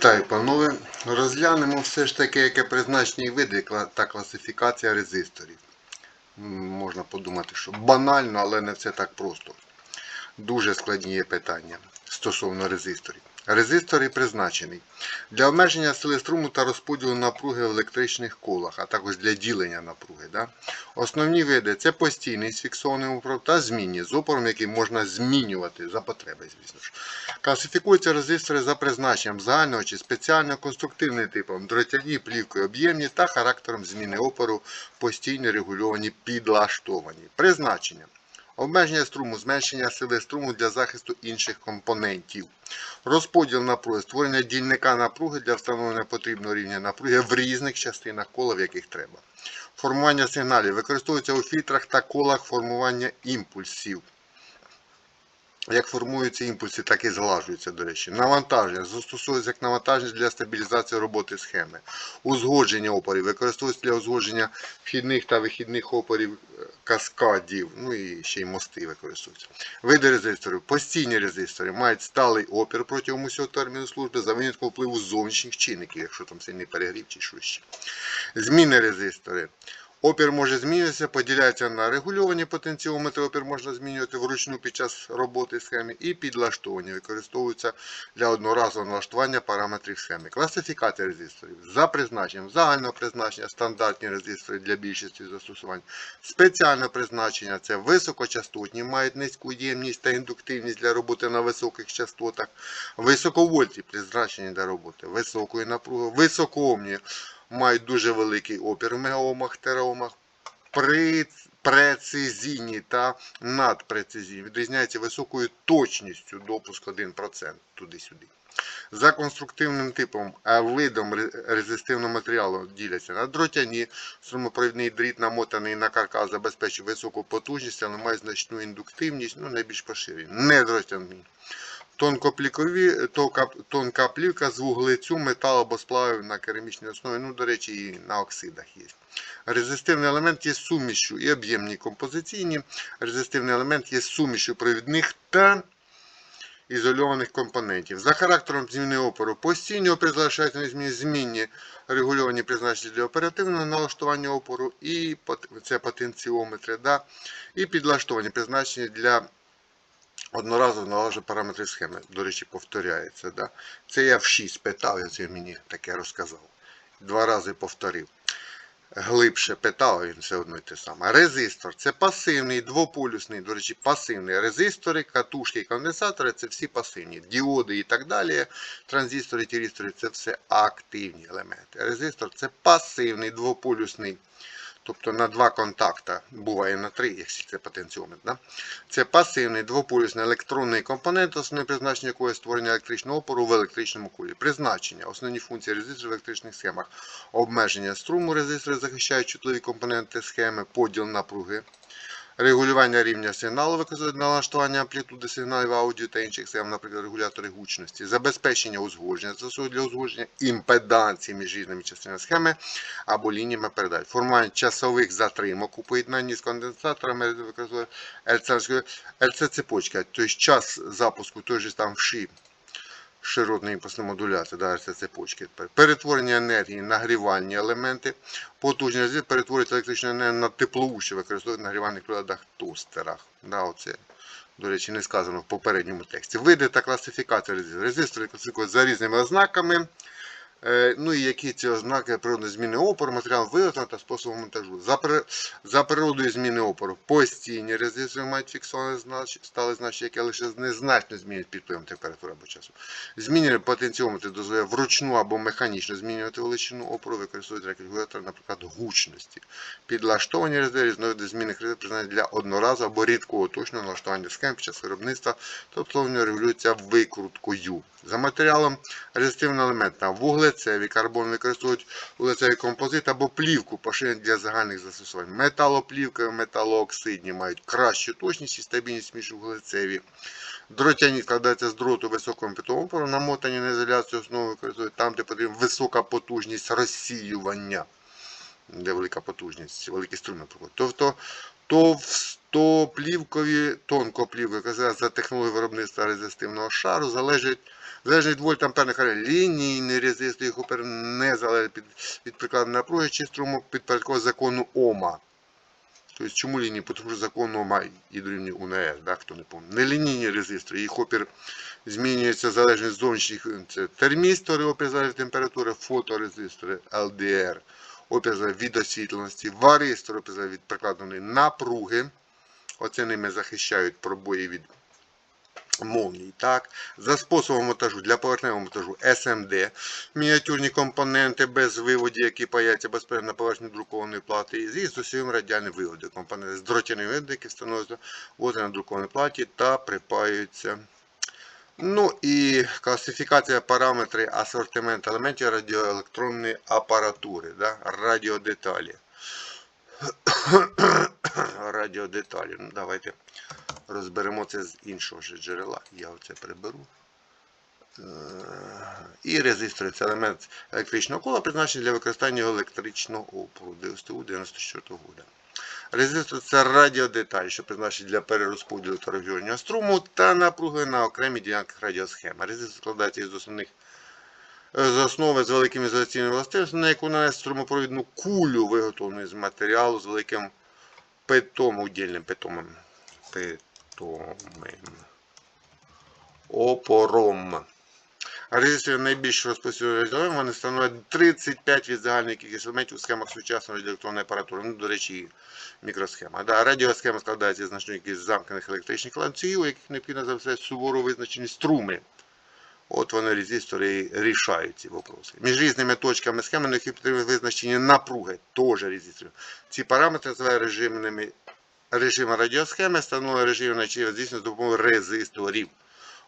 Вітаю, панове. Розглянемо все ж таки, яке призначення і види та класифікація резисторів. Можна подумати, що банально, але не все так просто. Дуже складні є питання стосовно резисторів. Резистори призначений для обмеження сили струму та розподілу напруги в електричних колах, а також для ділення напруги. Да? Основні види це постійний з фіксованим опором та змінні з опором, який можна змінювати за потреби, звісно ж. Класифікуються резистори за призначенням загального чи спеціального конструктивним типом, дротяні, плівкою об'ємні та характером зміни опору постійно регульовані, підлаштовані. Призначення. Обмеження струму, зменшення сили струму для захисту інших компонентів. Розподіл напруги, створення дільника напруги для встановлення потрібного рівня напруги в різних частинах кола, в яких треба. Формування сигналів використовується у фільтрах та колах формування імпульсів. Як формуються імпульси, так і зглажуються, до речі. Навантаження застосовується як навантаження для стабілізації роботи схеми. Узгодження опорів використовується для узгодження вхідних та вихідних опорів е, каскадів. Ну і ще й мости використовуються. Види резисторів. Постійні резистори мають сталий опір протягом усього терміну служби за винятком впливу зовнішніх чинників, якщо там сильний перегрів чи ще. Зміни резистори. Опір може змінюватися, поділяється на регульовані потенціометри, опір можна змінювати вручну під час роботи схеми і підлаштовані, використовуються для одноразового налаштування параметрів схеми. Класифікація резисторів. За призначенням загального призначення, стандартні резистори для більшості застосувань, спеціальне призначення це високочастотні, мають низьку ємність та індуктивність для роботи на високих частотах, високовольтні призначені для роботи. Високої напруги, високоомні мають дуже великий опір в мегаомах, тераомах, при прецизійні та надпрецизійні. Відрізняються високою точністю допуск 1% туди-сюди. За конструктивним типом, видом резистивного матеріалу діляться на дротяні, струмопровідний дріт намотаний на каркас забезпечує високу потужність, але має значну індуктивність, ну найбільш поширені. Недротяні. Тонкоплікові, тонка, плівка з вуглецю, метал або сплавів на керамічній основі, ну, до речі, і на оксидах є. Резистивний елемент є сумішю і об'ємні композиційні. Резистивний елемент є сумішю провідних та ізольованих компонентів. За характером зміни опору постійні опір залишаються незмінні змінні регульовані призначення для оперативного налаштування опору і це потенціометри, да, і підлаштовані призначення для одноразово налажу параметри схеми. До речі, повторяється. Да? Це я в 6 питав, це мені таке розказав. Два рази повторив. Глибше питав, він все одно й те саме. Резистор це пасивний, двополюсний, до речі, пасивний. Резистори, катушки, конденсатори це всі пасивні. Діоди і так далі. Транзистори, тірістори це все активні елементи. Резистор це пасивний, двополюсний. Тобто на два контакта, буває на три, якщо це потенціометр. Да? Це пасивний двополюсний електронний компонент, основне призначення якого створення електричного опору в електричному кулі. Призначення, основні функції резисторів в електричних схемах. Обмеження струму резистори захищають чутливі компоненти схеми, поділ напруги. Регулювання рівня сигналу виказує налаштування амплітуди сигналів аудіо та інших схем, наприклад, регулятори гучності, забезпечення узгодження, застосують для узгодження імпеданції між різними частинами схеми або лініями передач. Формування часових затримок у поєднанні з конденсаторами використовує LC цепочка, тобто час запуску той же там ши широтної імпульсної модуляції, да, це цепочки. Перетворення енергії, нагрівальні елементи, потужні резистори перетворюється електричну енергію на теплову, що використовують в нагрівальних приладах тостерах. Да, оце, до речі, не сказано в попередньому тексті. Види та класифікація резисторів. Резистори класифікують за різними ознаками. Е, Ну і які ці ознаки природної зміни опору, матеріал виготовлення та способу монтажу. За, при- за природою зміни опору постійні резистори мають фіксоване знач... стале значення, яке лише незначно змінюють під впливом температури або часу. Змінювання потенціометри дозволяє вручну або механічно змінювати величину опору, використовують регулятор, наприклад, гучності. Підлаштовані резерви різновиди змінних резерв призначені для одноразового або рідкого точного налаштування схем під час виробництва, тобто вони регулюються викруткою. За матеріалом резистивного елемента вуглецеві карбон використовують вуглецевий композит або плівку поширені для загальних застосувань. Металоплівка, металооксидні мають кращу точність і стабільність між вуглецеві. Дротяні складаються з дроту високого опору, намотані на ізоляцію основи використовують там, де потрібна висока потужність розсіювання, де велика потужність, великі струми проходять. Тобто, то то плівкові, тонкоплівкові, яка за технологією виробництва резистивного шару, залежить залежить від вольтамперних характерів. Лінійний резистор їх опер не залежить від, від прикладної напруги чи струму підпорядкового закону Ома. Тобто, чому лінії? Тому що закон Ома і дорівнює УНС, да, хто не пам'ятає. Нелінійні резистори, їх опір змінюється залежно від зовнішніх це термістори, опір залежить від температури, фоторезистори, LDR, опір від освітленості, варистори, опір від прикладної напруги. Оце ними захищають пробої від молній. Так? За способом монтажу для поверхневого монтажу SMD, мініатюрні компоненти без виводів, які паяться безперечно на поверхню друкованої плати, і зі стосуємо радіальні виводи, компоненти з дротяні виводи, які встановлюються от на друкованій платі та припаюються. Ну і класифікація параметри асортимент елементів радіоелектронної апаратури, да? радіодеталі. Радіодеталі. Ну, давайте розберемо це з іншого ж джерела. Я оце приберу. Е, І резистори це елемент електричного кола, призначений для використання електричного опору 94 года. Резистор це радіодеталь, що призначені для перерозподілу та регулювання струму та напруги на окремі ділянках радіосхеми. Резистор складається із основних е, з основи з великими ізоляційними властивостями, на яку нанесено струмопровідну кулю, виготовлену з матеріалу з великим питом, удільним питомом. Питомим. Опором. Резистори найбільш розповсюджені, вони становлять 35 від загальної кількості елементів у схемах сучасної радіоелектронної апаратури. Ну, до речі, мікросхема. Да, радіосхема складається з значної кількості замкнених електричних ланцюгів, у яких необхідно забезпечити суворо визначені струми. От вони резистори і рішають ці вопроси. Між різними точками схеми необхідно визначені напруги, теж резисторів. Ці параметри називають режимними режими радіосхеми, встановлює режим на здійснюється з допомогою резисторів.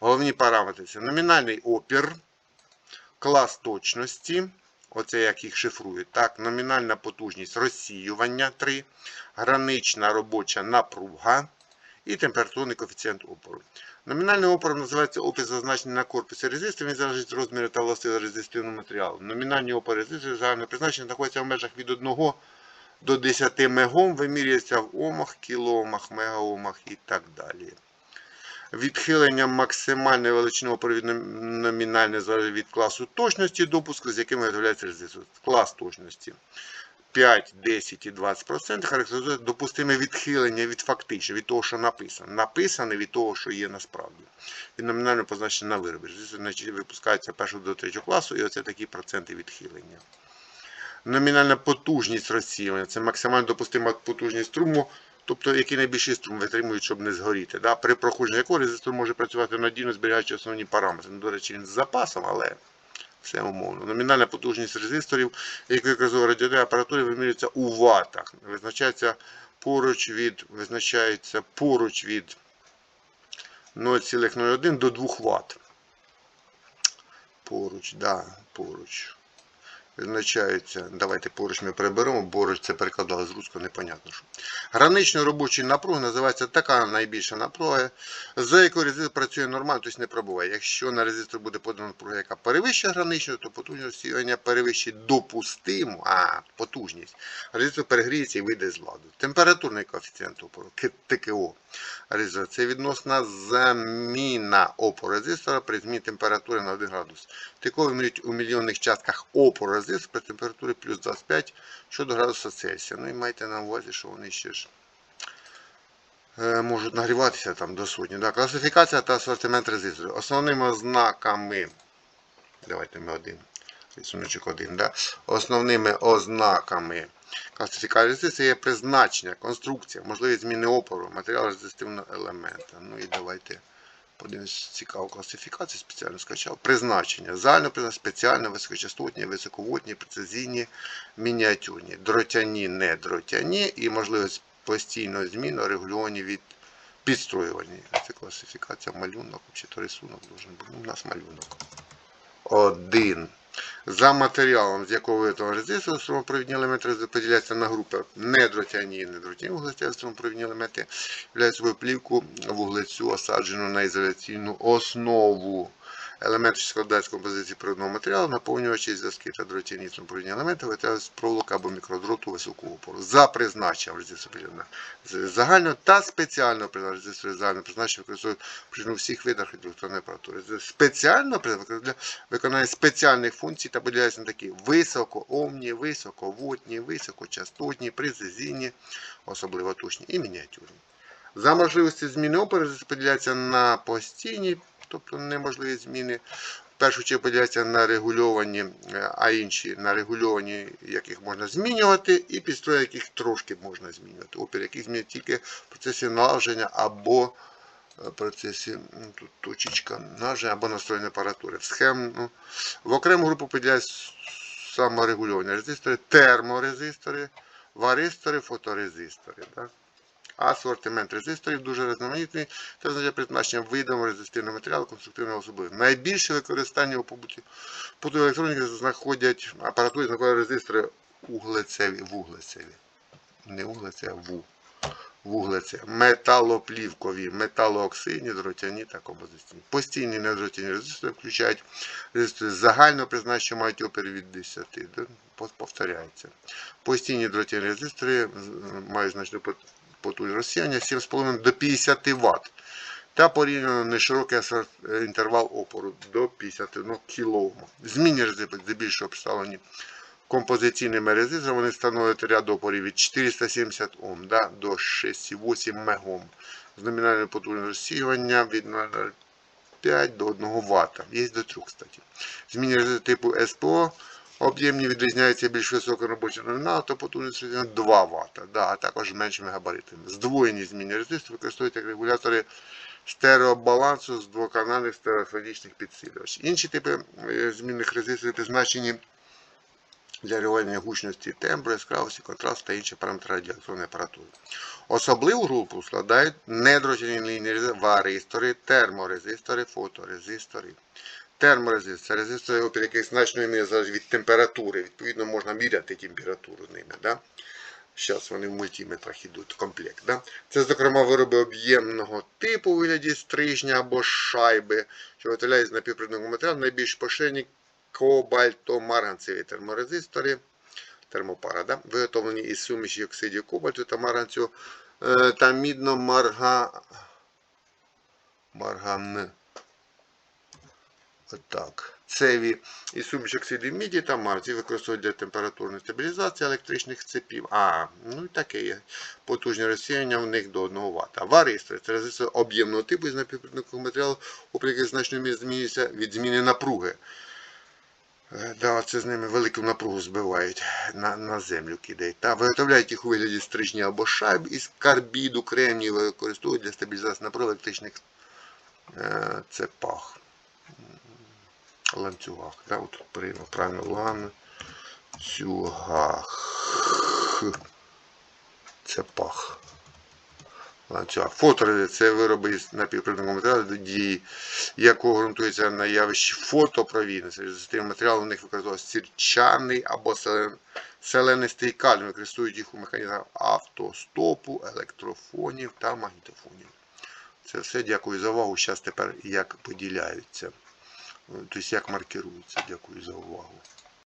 Головні параметри це номінальний опір, клас точності, оце як їх шифрують. Так, номінальна потужність розсіювання 3, гранична робоча напруга і температурний коефіцієнт опору. Номінальний опор називається опір зазначений на корпусі резисторів, він залежить від розміру та властивості резистивного матеріалу. Номінальні опори резисторів загальне призначення знаходяться в межах від 1 до 10 мегом, вимірюється в омах, кілоомах, мегаомах і так далі. Відхилення максимальної величини опору від номінальної залежить від класу точності допуску, з яким виготовляється резистор. Клас точності 5, 10 і 20% характеризує допустиме відхилення від фактично, від того, що написано. Написане від того, що є насправді. Від номінального позначення на виробі. Резистор випускається першого до третього класу, і оце такі проценти відхилення. Номінальна потужність розсіювання це максимально допустима потужність струму, тобто який найбільший струм витримують, щоб не згоріти. Да? При проходженні якого резистор може працювати надійно, зберігаючи основні параметри. Ну, До речі, він з запасом, але все умовно. Номінальна потужність резисторів, які використовує радіоелектронні апаратури, вимірюється у ватах. Визначається поруч від, визначається поруч від 0,01 до 2 Вт. Поруч, да, поруч визначаються. Давайте поруч ми переберемо, поруч це перекладали з руського, непонятно що. Граничною робочою напругою називається така найбільша напруга, за якою резистор працює нормально, тобто не пробуває. Якщо на резистор буде подана напруга, яка перевищує граничну, то потужність розсіювання перевищить допустиму, а потужність. Резистор перегріється і вийде з ладу. Температурний коефіцієнт опору, ТКО. Резистор це відносна заміна опору резистора при зміні температури на 1 градус. ТКО вимірюють у мільйонних частках опору резистора при температурі плюс 25 щодо градуса Цельсія. Ну і майте на увазі, що вони ще ж е, можуть нагріватися там до сотні. Да. Класифікація та асортимент резисторів. Основними ознаками. Давайте ми один. Рисуночок один. Да. Основними ознаками класифікації резисторів є призначення, конструкція, можливість зміни опору, матеріал резистивного елемента. Ну і давайте подивимось цікаву класифікацію, спеціально скачав. Призначення. Загально призначення, спеціально, високочастотні, високовольтні, прецизійні, мініатюрні, дротяні, не дротяні і можливість постійного зміну регульовані від підстроювання. Це класифікація малюнок, взагалі рисунок должен. Ну, У нас малюнок. Один. За матеріалом, з якого виготовлено резистор, струмопровідні елементи поділяються на групи недротяні і недротяні вуглеця, струмопровідні елементи являють собою плівку вуглецю, осаджену на ізоляційну основу. Елементи, що складають композиції природного матеріалу, наповнювачі, зв'язки та дротяні провідні елементи витягують з проволока або мікродроту високого опору. За призначенням загального та спеціального призначення призначення використовують у всіх видах електронної апаратури. Спеціально для виконання спеціальних функцій та поділяються на такі високоомні, висоководні, високочастотні, прецизійні, особливо точні і мініатюрні. За можливості зміни опору розподіляється на постійні, тобто неможливі зміни. В першу чергу поділяється на регульовані, е, а інші на регульовані, яких можна змінювати, і підстрої, яких трошки можна змінювати. Опір, яких змінюють тільки в процесі налагодження або е, процесі тут точечка наложення або настроєння апаратури. В схем, ну, в окрему групу поділяють саморегульовані резистори, терморезистори, варистори, фоторезистори. Да? Асортимент резисторів дуже різноманітний та визначає призначення видом резистивного матеріалу конструктивного особливості. Найбільше використання у побуті електроніки знаходять апаратурі знаходять резистори углецеві, вуглецеві. Не углецеві, а ву. Вуглецеві. Металоплівкові, металооксидні, дротяні та композиційні. Постійні недротяні резистори включають резистори загального призначення, мають опір від 10. Повторяється. Постійні дротяні резистори мають значну пот- потужність розсіяння 7,5 до 50 Вт та порівняно неширокий е, інтервал опору до 51 кОм. Змінні здебільшого представлені композиційними резисторами, вони становлять ряд опорів від 470 Ом да, до 6,8 МЕГОм. З номінальною потужністю розсіювання від 0,5 до 1 Вт. Є до 3, кстати. Змінні резистори типу СПО об'ємні відрізняються більш високим робочим номіналом та потужністю 2 Вт, да, а також меншими габаритами. Здвоєні змінні резистори використовують як регулятори стереобалансу з двоканальних стереофонічних підсилювачів. Інші типи е, змінних резисторів призначені для регулювання гучності тембру, яскравості, контрасту та інші параметри радіоелектронної апаратури. Особливу групу складають резистори, варистори, терморезистори, фоторезистори. Терморезистори це резистори, опір яких значною мірою залежить від температури. Відповідно, можна міряти температуру ними. Да? Зараз вони в мультиметрах йдуть комплект. Да? Це, зокрема, вироби об'ємного типу у вигляді стрижня або шайби, що виготовляють з напівпровідного матеріалу найбільш поширені кобальто-марганцеві терморезистори, термопара, да? виготовлені із суміші оксидів кобальту та марганцю е, та мідно-марга... марган... Отак. Цеві і суміш оксидів міді та марці використовують для температурної стабілізації електричних цепів. А, ну і таке є. Потужне розсіяння в них до 1 Вт. Варистори це резистори об'ємного типу із напівпровідникового матеріалу, опір яких значною мірою змінюється від зміни напруги. Е, Да, це з ними велику напругу збивають, на, на землю кидають. Та виготовляють їх у вигляді стрижня або шайб із карбіду, кремнію використовують для стабілізації напруги електричних е, цепах ланцюгах. Да, от тут правильно, ланцюгах. Цепах. Ланцюгах. Фотори це вироби із напівпровідного матеріалу, дії якого ґрунтується на явищі фотопровідності. Резистивний матеріал у них використовується сірчаний або селен- селенистий калій. Використовують їх у механізмах автостопу, електрофонів та магнітофонів. Це все. Дякую за увагу. Зараз тепер як поділяються. Тобто як маркирується. Дякую за увагу.